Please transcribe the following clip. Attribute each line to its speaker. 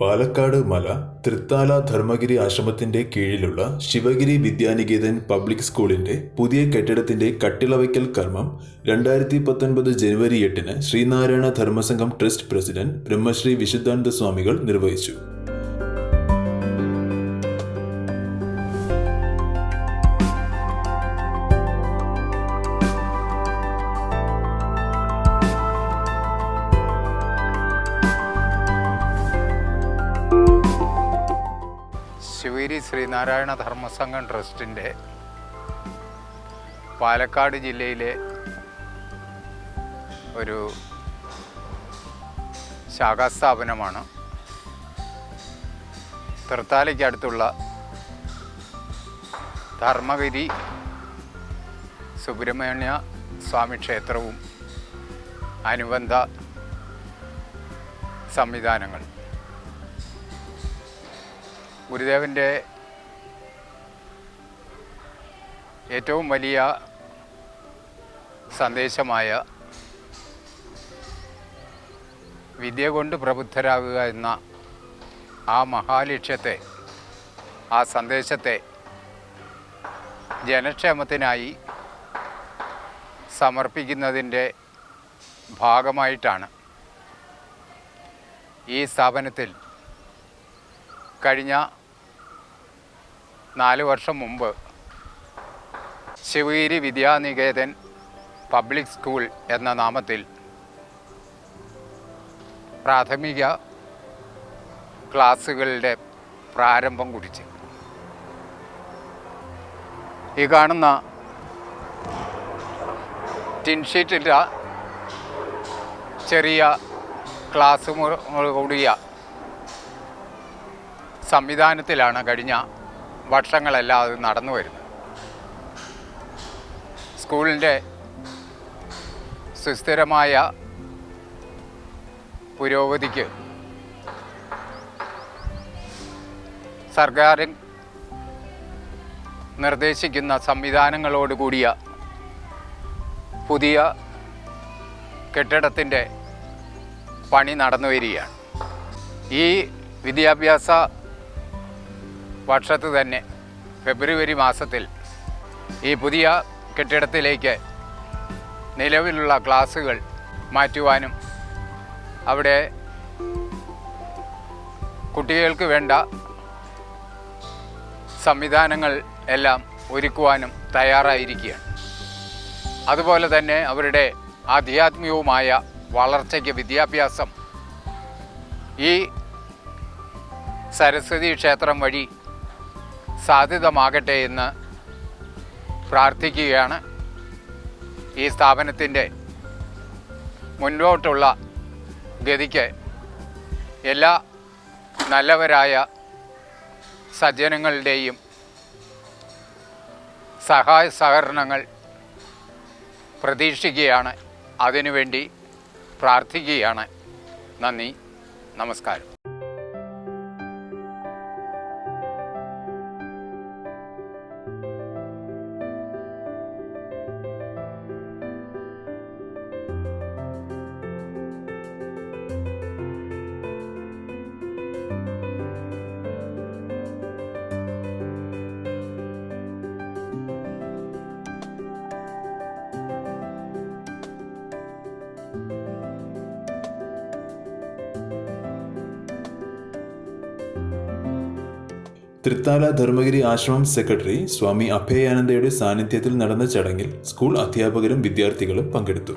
Speaker 1: പാലക്കാട് മല തൃത്താല ധർമ്മഗിരി ആശ്രമത്തിന്റെ കീഴിലുള്ള ശിവഗിരി വിദ്യാനികേതൻ പബ്ലിക് സ്കൂളിന്റെ പുതിയ കെട്ടിടത്തിന്റെ കട്ടിളവയ്ക്കൽ കർമ്മം രണ്ടായിരത്തി പത്തൊൻപത് ജനുവരി എട്ടിന് ശ്രീനാരായണ ധർമ്മസംഘം ട്രസ്റ്റ് പ്രസിഡന്റ് ബ്രഹ്മശ്രീ വിശുദ്ധാനന്ദ സ്വാമികൾ നിർവഹിച്ചു.
Speaker 2: ശിവഗിരി ശ്രീനാരായണ ധർമ്മസംഘം ട്രസ്റ്റിന്റെ പാലക്കാട് ജില്ലയിലെ ഒരു ശാഖാസ്ഥാപനമാണ് തൃത്താലയ്ക്കടുത്തുള്ള ധർമ്മഗിരി സുബ്രഹ്മണ്യ സ്വാമി ക്ഷേത്രവും അനുബന്ധ സംവിധാനങ്ങൾ. ഗുരുദേവന്റെ ഏറ്റവും വലിയ സന്ദേശമായ വിദ്യ കൊണ്ട് പ്രബുദ്ധരാകുക എന്ന ആ മഹാലക്ഷ്യത്തെ ആ സന്ദേശത്തെ ജനക്ഷേമത്തിനായി സമർപ്പിക്കുന്നതിന്റെ ഭാഗമായിട്ടാണ് ഈ സ്ഥാപനത്തിൽ കഴിഞ്ഞ നാല് വർഷം മുമ്പ് ശിവഗിരി വിദ്യാനികേതൻ പബ്ലിക് സ്കൂൾ എന്ന നാമത്തിൽ പ്രാഥമിക ക്ലാസ്സുകളുടെ പ്രാരംഭം കുറിച്ച്. ഈ കാണുന്ന ടിൻഷീറ്റിന്റെ ചെറിയ ക്ലാസ് കൂടിയ സംവിധാനത്തിലാണ് കഴിഞ്ഞ വർഷങ്ങളെല്ലാം അത് നടന്നു വരുന്നത്. സ്കൂളിന്റെ സുസ്ഥിരമായ പുരോഗതിക്ക് സർക്കാർ നിർദ്ദേശിക്കുന്ന സംവിധാനങ്ങളോട് കൂടിയ പുതിയ കെട്ടിടത്തിന്റെ പണി നടന്നു വരികയാണ് ഈ വിദ്യാഭ്യാസ വർഷത്ത് തന്നെ ഫെബ്രുവരി മാസത്തിൽ ഈ പുതിയ കെട്ടിടത്തിലേക്ക് നിലവിലുള്ള ക്ലാസ്സുകൾ മാറ്റുവാനും അവിടെ കുട്ടികൾക്ക് വേണ്ട സംവിധാനങ്ങൾ എല്ലാം ഒരുക്കുവാനും തയ്യാറായിരിക്കുകയാണ്. അതുപോലെ തന്നെ അവരുടെ ആധ്യാത്മികവുമായ വളർച്ചയ്ക്ക് വിദ്യാഭ്യാസം ഈ സരസ്വതി ക്ഷേത്രം വഴി സാധ്യതമാകട്ടെ എന്ന് പ്രാർത്ഥിക്കുകയാണ് ഈ സ്ഥാപനത്തിന്റെ മുൻപോട്ടുള്ള ഗതിക്ക് എല്ലാ നല്ലവരായ സജ്ജനങ്ങളുടെയും സഹായ സഹകരണങ്ങൾ പ്രതീക്ഷിക്കുകയാണ്. അതിനുവേണ്ടി പ്രാർത്ഥിക്കുകയാണ്. നന്ദി. നമസ്കാരം.
Speaker 1: തൃത്താല ധർമ്മഗിരി ആശ്രമം സെക്രട്ടറി സ്വാമി അഭയാനന്ദയുടെ സാന്നിധ്യത്തിൽ നടന്ന ചടങ്ങിൽ സ്കൂൾ അധ്യാപകരും വിദ്യാർത്ഥികളും പങ്കെടുത്തു